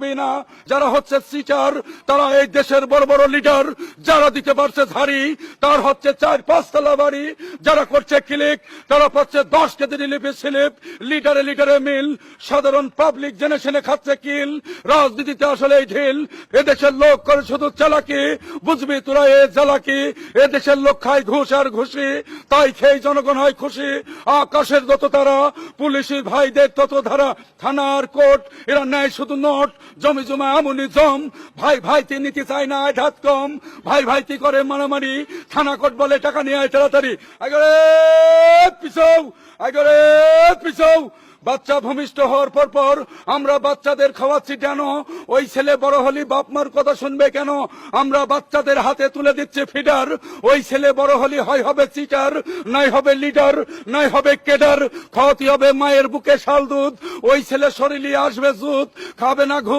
থাকবেই না। যারা হচ্ছে সিটার তারা এই দেশের বড় বড় লিডার যারা দিতে পারছে ধারি তার হচ্ছে চার পাঁচতলা বাড়ি। যারা করছে ক্লিক তারা পাচ্ছে দশ কেজি রিলিফে স্লিপ লিটারে লিটারে মিল সাধারণ পাবলিক জেনে শুনে খাচ্ছে কিল রাজনীতিতে আসলে এই ঢিল এদেশের লোক করে শুধু চালাকি, বুঝবি তোরা এ জ্বালাকি এদেশের লোক খায় ঘুষ আর ঘুষি, তাই খেয়ে জনগণ হয় খুশি। আকাশের যত তারা পুলিশের ভাইদের তত ধারা, থানার কোর্ট, এরা নেয় শুধু নোট জমি জমা এমনই জম। ভাই ভাইতে নিতে চায় না আয় ধাত কম। ভাই ভাইতে করে মারামারি। থানা কোর্ট বলে টাকা নিয়ে আয় তাড়াতাড়ি। আগরে পিছৌ। আগরে পিছৌ। বাচ্চা ভূমিষ্ঠ হওয়ার পর পর আমরা বাচ্চাদের খাওয়াচ্ছি কেন? ওই ছেলে বড় হলি বাপ মার কথা শুনবে কেন? আমরা বাচ্চাদের হাতে তুলে দিচ্ছে ফিডার। ওই ছেলে বড় হলি হয় হবে চিটার, নাই হবে লিডার, নাই হবে কেডার। খাওয়াতে হবে মায়ের বুকে শাল দুধ। ওই ছেলে শরীরে আসবে জুত। খাবে না ঘুম।